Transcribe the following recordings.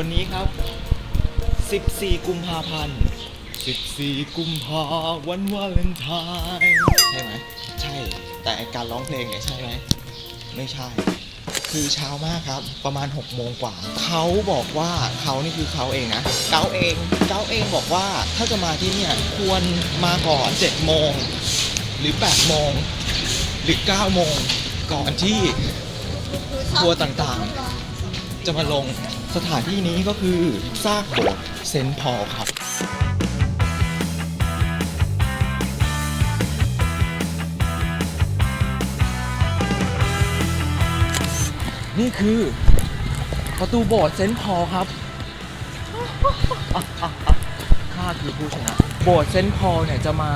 วันนี้ครับ 14 กุมภาพันธ์ 14 กุมภาวันวาเลนไทน์ใช่ไหมใช่ แต่ไอ้การร้องเพลงเนี่ยใช่ไหมไม่ใช่ คือเช้ามากครับ ประมาณ 6 โมงกว่า เขาบอกว่าเขานี่คือเขาเองนะเก้าเองเก้าเองบอกว่าถ้าจะมาที่เนี่ยควรมาก่อน 7 โมง หรือ 8 โมง หรือ 9 โมง ก่อนที่ทัวร์ต่างๆ จะมาลง สถานที่นี้ก็คือซากโบสถ์เซนต์พอลครับ นี่คือประตูโบสถ์เซนต์พอลครับข้าคือผู้ชนะ โบสถ์เซนต์พอลเนี่ยจะมา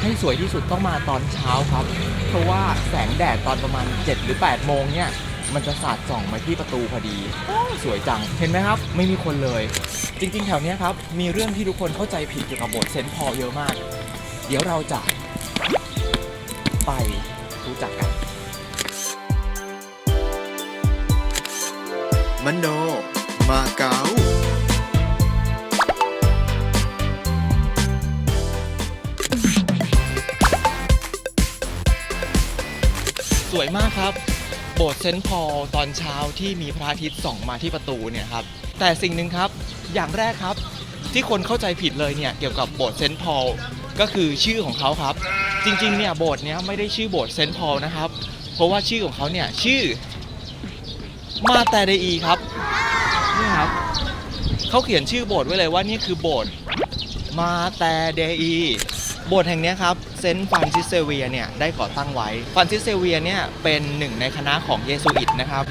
ให้สวยที่สุดต้องมาตอนเช้าครับ เพราะว่าแสงแดดตอนประมาณ 7 หรือ 8 โมงเนี่ย มันจะสาดส่องมาที่ประตูพอดีโอ้สวยจัง เห็นไหมครับ ไม่มีคนเลย จริง ๆ แถวเนี้ยครับ มีเรื่องที่ทุกคนเข้าใจผิดเกี่ยวกับโบสถ์เซนต์พอลเยอะมาก เดี๋ยวเราจะไปรู้จักกันมโน มาเก๊าสวยมากครับ โบสถ์เซนต์พอลตอนเช้าที่มีพระอาทิตย์ส่องมาที่ประตูเนี่ยครับแต่สิ่งหนึ่งครับอย่างแรกครับที่คนเข้าใจผิดเลยเนี่ยเกี่ยวกับโบสถ์เซนต์พอลก็คือชื่อของเขาครับ จริงๆเนี่ยโบสถ์เนี้ยไม่ได้ชื่อโบสถ์เซนต์พอลนะครับ เพราะว่าชื่อของเขาเนี่ยชื่อมาแต่เดอีครับนี่ครับเขาเขียนชื่อโบสถ์ไว้เลยว่านี่คือโบสถ์มาแต่เดอีโบสถ์แห่งนี้ครับ ซนต์ฟรานซิสเซเวียเนี่ยได้ก่อตั้งไว้ฟรานซิสเซเวียเนี่ยเป็นหนึ่งในคณะของเยซูอิตนะครับ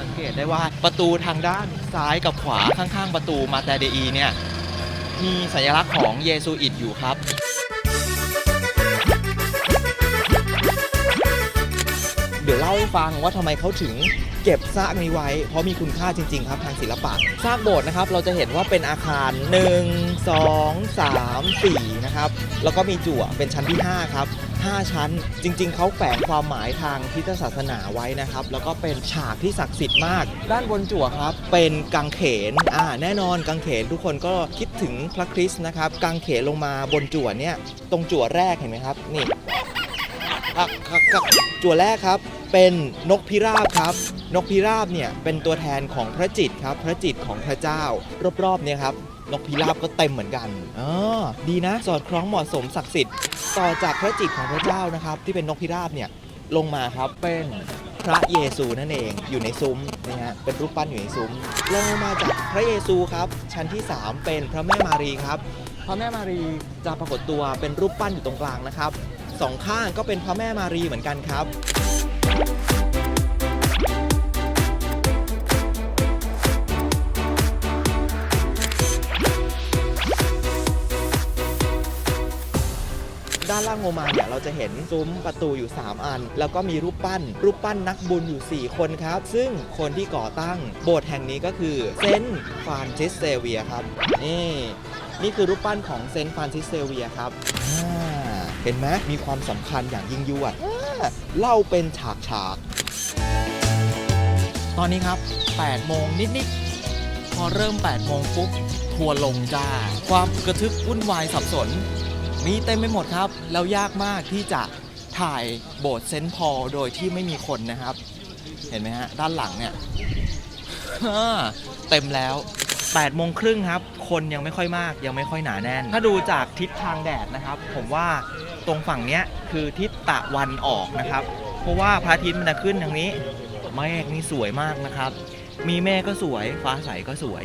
สังเกตได้ว่าประตูทางด้านซ้ายกับขวาข้างๆ ประตูมาแต่เดอีเนี่ยมีสัญลักษณ์ของเยซูอิตอยู่ครับเดี๋ยวเล่าให้ฟังว่าทำไมเขาถึง เก็บซากนี้ไว้ เพราะมีคุณค่าจริง ๆ ครับทางศิลปะซากโบสถ์นะครับเราจะเห็นว่าเป็นอาคาร 1 2 3 4นะครับแล้วก็มีจั่วเป็นชั้นที่ 5 ครับ 5 ชั้นจริง ๆ เขาแฝงความหมายทางคริสตศาสนาไว้นะครับ แล้วก็เป็นฉากที่ศักดิ์สิทธิ์มาก ด้านบนจั่วครับ เป็นกังเขนอ่าแน่นอนกังเขนทุกคนก็คิดถึงพระคริสต์นะครับกังเขนลงมาบนจั่วเนี่ยตรงจั่วแรกเห็นไหมครับนี่จั่วแรกครับ เป็นนกพิราบครับ นกพิราบเนี่ยเป็นตัวแทนของพระจิตครับ พระจิตของพระเจ้ารอบๆเนี่ยครับนกพิราบก็เต็มเหมือนกันอ๋อดีนะ สอดคล้องเหมาะสมศักดิ์สิทธิ์ต่อจากพระจิตของพระเจ้านะครับ ที่เป็นนกพิราบเนี่ยลงมาครับเป็นพระเยซูนั่นเองอยู่ในซุ้มนะฮะเป็นรูปปั้นอยู่ในซุ้มลงมาจากพระเยซูครับ ชั้นที่ 3 เป็นพระแม่มารีครับ พระแม่มารีจะปรากฏตัวเป็นรูปปั้นอยู่ตรงกลางนะครับสองข้างก็เป็นพระแม่มารีเหมือนกันครับ ด้านล่างโงมาเนี่ยเราจะเห็นซุ้มประตูอยู่ 3 อัน แล้วก็มีรูปปั้น รูปปั้นนักบุญอยู่ 4 คนครับ ซึ่งคนที่ก่อตั้งโบสถ์แห่งนี้ก็คือเซนต์ฟรานซิสเซเวียครับ นี่ นี่คือรูปปั้นของเซนต์ฟรานซิสเซเวียครับอ่าเห็นไหมมีความสำคัญอย่างยิ่งยวด เล่าเป็นฉากฉากตอนนี้ครับ 8 โมงนิด ๆ พอเริ่ม 8 โมงปุ๊บ ทัวร์ลงจ้า ความกระทึกวุ่นวายสับสน มีเต็มไปหมดครับ แล้วยากมากที่จะถ่ายโบสถ์เซนต์พอลโดยที่ไม่มีคนนะครับ เห็นไหมฮะ ด้านหลังเนี่ย เต็มแล้ว8โมงครึ่งครับ คนยังไม่ค่อยมากยังไม่ค่อยหนาแน่น ถ้าดูจากทิศทางแดดนะครับ ผมว่า ตรงฝั่งเนี้ยคือทิศตะวันออกนะครับ เพราะว่าพระอาทิตย์มันจะขึ้นทางนี้เมฆนี่สวยมากนะครับ มีเมฆก็สวย ฟ้าใสก็สวย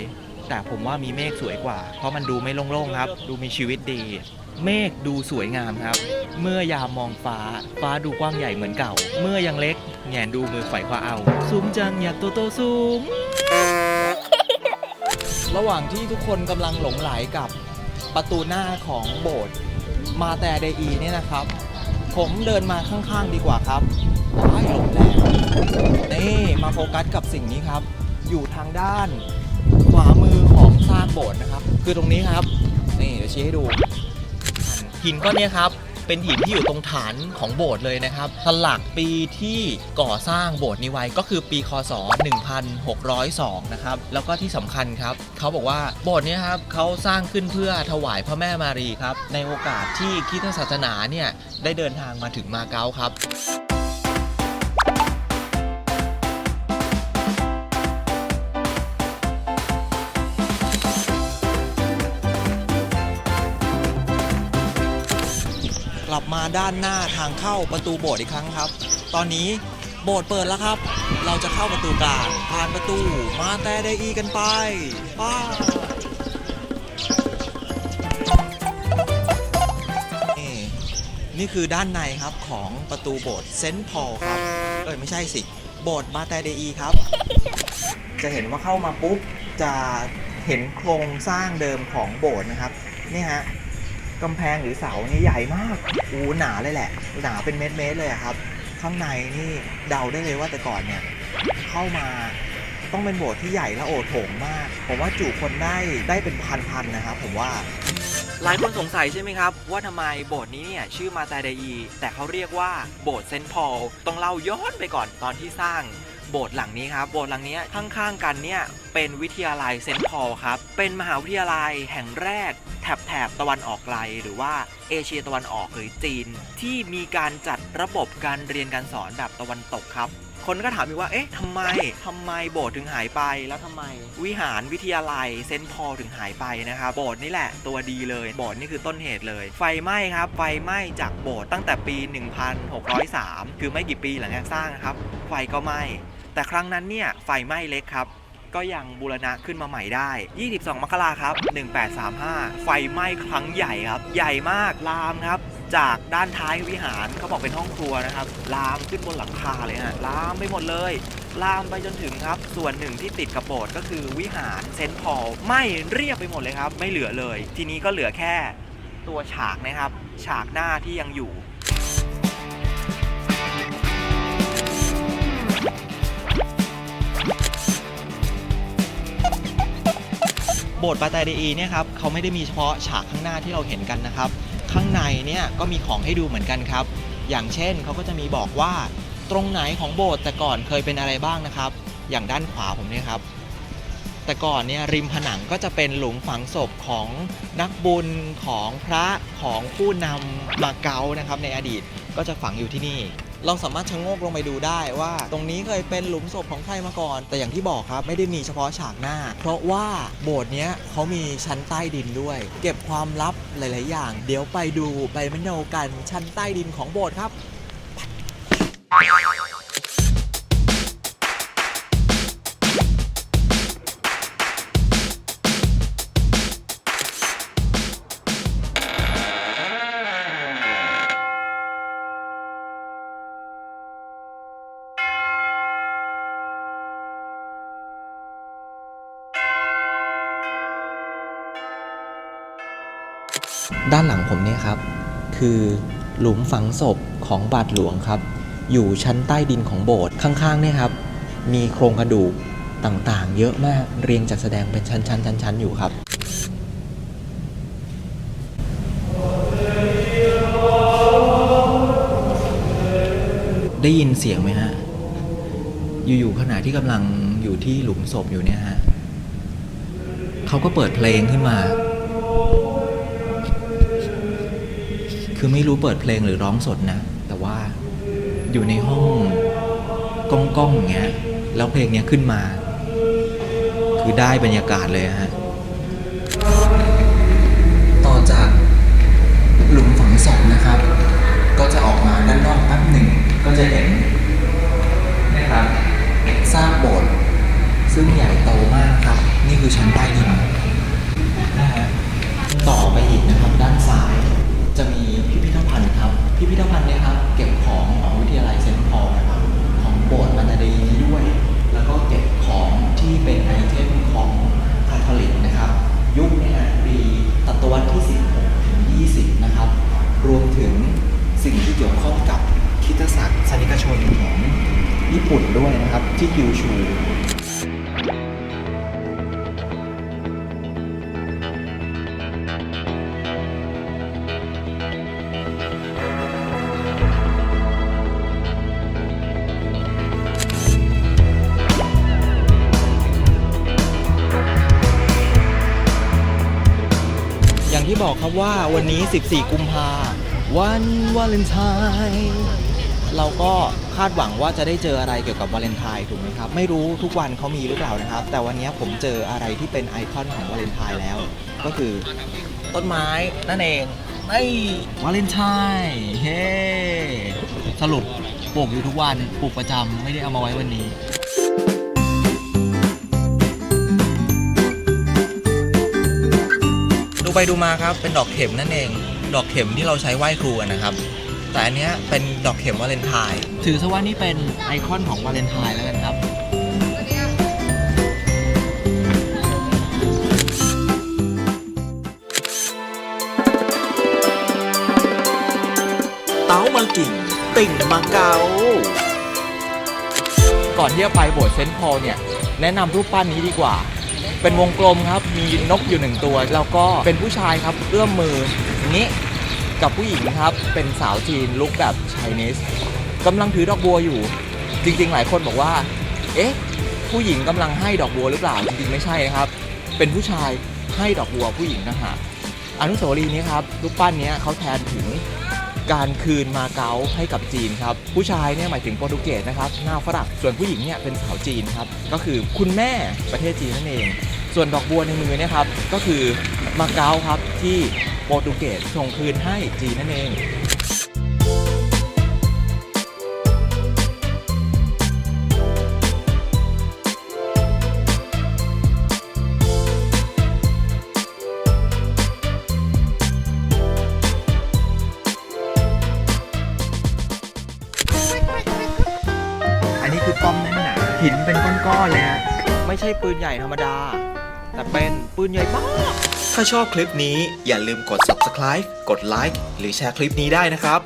แต่ผมว่ามีเมฆสวยกว่า เพราะมันดูไม่โล่งๆครับ ดูมีชีวิตดี เมฆดูสวยงามครับ เมื่อยามมองฟ้า ฟ้าดูกว้างใหญ่เหมือนเก่า เมื่อยังเล็กแงนดูมือไขว่คว้าเอาสูงจังอยากโตโตสูงระหว่างที่ทุกคนกำลังหลงไหลกับประตูหน้าของโบสถ์ มาแต่ไดอีเนี่ยนะครับ ผมเดินมาข้างๆดีกว่าครับว้ายหลงแล้วนี่มาโฟกัสกับสิ่งนี้ครับ อยู่ทางด้านขวามือของซากโบสถ์นะครับ คือตรงนี้ครับ นี่เดี๋ยวชี้ให้ดูหินก้อนนี้ครับ เป็นหินที่อยู่ตรงฐานของโบสถ์เลยนะครับสลักปีที่ก่อสร้างโบสถ์นี้ไว้ก็คือปีคศ 1602 นะครับ แล้วก็ที่สำคัญครับเขาบอกว่าโบสถ์นี้ครับเขาสร้างขึ้นเพื่อถวายพระแม่มารีครับ ในโอกาสที่คริสตศาสนาเนี่ยได้เดินทางมาถึงมาเก๊าครับ ลับมาด้านหน้าทางเข้าประตูโบสถ์อีกครั้งครับ ตอนนี้โบสถ์เปิดแล้วครับ เราจะเข้าประตูกลางผ่านประตูมาแต่ไดอีกันไปป้านี่นี่คือด้านในครับของประตูโบสถ์เซนต์พอลครับ เอ้ยไม่ใช่สิ โบสถ์มาแต่ไดอีครับ จะเห็นว่าเข้ามาปุ๊บ จะเห็นโครงสร้างเดิมของโบสถ์นะครับ นี่ฮะ กำแพงหรือเสานี่ใหญ่มากอูหนาเลยแหละ หนาเป็นเมตรๆเลยครับ ข้างในนี่เดาได้เลยว่าแต่ก่อนเนี่ยเข้ามาต้องเป็นโบสถ์ที่ใหญ่และโอโถงมาก ผมว่าจุคนได้ได้เป็นพันๆนะครับผมว่า หลายคนสงสัยใช่ไหมครับ ว่าทำไมโบสถ์นี้เนี่ยชื่อมาตาเดอีแต่เขาเรียกว่าโบสถ์เซนต์พอลต้องเล่าย้อนไปก่อนตอนที่สร้าง โบสถ์หลังนี้ครับ โบสถ์หลังนี้ข้างๆกันเนี่ยเป็นวิทยาลัยเซนต์พอลครับ เป็นมหาวิทยาลัยแห่งแรกแถบแถบตะวันออกไกล หรือว่าเอเชียตะวันออกหรือจีน ที่มีการจัดระบบการเรียนการสอนแบบตะวันตกครับคนก็ถามอีกว่า เอ๊ะทำไมทำไมโบสถ์ถึงหายไป แล้วทำไม วิหารวิทยาลัยเซนต์พอถึงหายไปนะครับ โบสถ์นี่แหละตัวดีเลย โบสถ์นี่คือต้นเหตุเลย ไฟไหม้ครับ ไฟไหม้จากโบสถ์ตั้งแต่ปี 1603 คือไม่กี่ปีหลังจากสร้างครับ ไฟก็ไหม้ แต่ครั้งนั้นเนี่ยไฟไหม้เล็กครับ ก็ยังบูรณะขึ้นมาใหม่ได้ 22 มกราครับ 1835 ไฟไหม้ครั้งใหญ่ครับ ใหญ่มากลามครับจากด้านท้ายวิหารเขาบอกเป็นห้องครัวนะครับ ลามขึ้นบนหลังคาเลยฮะลามไปหมดเลย ลามไปจนถึงครับ ส่วนหนึ่งที่ติดกับโบสถ์ก็คือวิหารเซนต์พอลไหม้เรียบไปหมดเลยครับ ไม่เหลือเลย ทีนี้ก็เหลือแค่ตัวฉากนะครับ ฉากหน้าที่ยังอยู่ โบสถ์ปาตาเดอีเนี่ยครับเขาไม่ได้มีเฉพาะฉากข้างหน้าที่เราเห็นกันนะครับ ข้างในเนี่ยก็มีของให้ดูเหมือนกันครับ อย่างเช่นเขาก็จะมีบอกว่าตรงไหนของโบสถ์แต่ก่อนเคยเป็นอะไรบ้างนะครับ อย่างด้านขวาผมเนี่ยครับ แต่ก่อนเนี่ยริมผนังก็จะเป็นหลุมฝังศพของนักบุญของพระของผู้นำมาเก๊านะครับในอดีตก็จะฝังอยู่ที่นี่ เราสามารถชะโงกลงไปดูได้ว่า ตรงนี้เคยเป็นหลุมศพของใครมาก่อน แต่อย่างที่บอกครับไม่ได้มีเฉพาะฉากหน้า เพราะว่าโบสถ์เนี้ยเขามีชั้นใต้ดินด้วย เก็บความลับหลาย ๆ อย่าง เดี๋ยวไปดูไปมโนกันชั้นใต้ดินของโบสถ์ครับ ด้านหลังผมเนี่ยครับ คือหลุมฝังศพของบาทหลวงครับ อยู่ชั้นใต้ดินของโบสถ์ข้างๆเนี่ยครับ มีโครงกระดูกต่างๆ เยอะมากเรียงจัดแสดงเป็นชั้นๆชั้นๆอยู่ครับได้ยินเสียงไหมฮะ อยู่ๆขณะที่กำลังอยู่ที่หลุมศพอยู่เนี่ยฮะเขาก็เปิดเพลงขึ้นมา คือไม่รู้เปิดเพลงหรือร้องสดนะ แต่ว่าอยู่ในห้องก้องๆอย่างเงี้ยแล้วเพลงเนี้ยขึ้นมา คือได้บรรยากาศเลยฮะต่อจากหลุมฝังศพนะครับ ก็จะออกมาด้านนอกแป๊บหนึ่งก็จะเห็นนะครับซากโบสถ์ซึ่งใหญ่โตมากครับ นี่คือชั้นใต้ดินนะฮะต่อไปอีกนะครับด้านซ้าย จะมีพิพิธภัณฑ์ครับ พิพิธภัณฑ์เนี่ยครับเก็บ ครับว่าวันนี้ 14 กุมภาวันวาเลนไทน์เราก็คาดหวังว่าจะได้เจออะไรเกี่ยวกับวาเลนไทน์ถูกไหมครับ ไม่รู้ทุกวันเขามีหรือเปล่านะครับ แต่วันนี้ผมเจออะไรที่เป็นไอคอนของวาเลนไทน์แล้ว ก็คือต้นไม้นั่นเองไอ้วาเลนไทน์เฮ้สรุปปลูกอยู่ทุกวันปลูกประจำไม่ได้เอามาไว้วันนี้ ไปดูมาครับเป็นดอกเข็มนั่นเอง ดอกเข็มที่เราใช้ไหว้ครูกันนะครับ แต่อันเนี้ยเป็นดอกเข็มวาเลนไทน์ถือซะว่านี่เป็นไอคอนของวาเลนไทน์แล้วกันครับ เต้ามากิ่ง ติ่งมาเกาก่อนที่จะไปโบสถ์เซนต์พอลเนี่ย แนะนำรูปปั้นนี้ดีกว่า เป็นวงกลมครับ มีนกอยู่หนึ่งตัว แล้วก็เป็นผู้ชายครับเอื้อมมืออย่างนี้กับผู้หญิงครับ เป็นสาวจีนลุกแบบไชนีสกำลังถือดอกบัวอยู่ จริงๆ หลายคนบอกว่า เอ๊ะ ผู้หญิงกำลังให้ดอกบัวหรือเปล่า จริงๆ ไม่ใช่นะครับ เป็นผู้ชายให้ดอกบัวผู้หญิงนะฮะอนุสาวรีย์นี้ครับรูปปั้นนี้เขาแทนถึง การคืนมาเก๊าให้กับจีนครับผู้ชายเนี่ยหมายถึงโปรตุเกสนะครับหน้าฝรั่งส่วนผู้หญิงเนี่ยเป็นสาวจีนครับก็คือคุณแม่ประเทศจีนนั่นเอง ส่วนดอกบัวในมือเนี่ยครับก็คือมาเก๊าครับที่โปรตุเกสส่งคืนให้จีนนั่นเอง อนๆเลยฮะไม่ใช่ปืนใหญ่ธรรมดา แต่เป็นปืนใหญ่มาก ถ้าชอบคลิปนี้อย่าลืมกด subscribe กดไลค์หรือแชร์คลิปนี้ได้นะครับ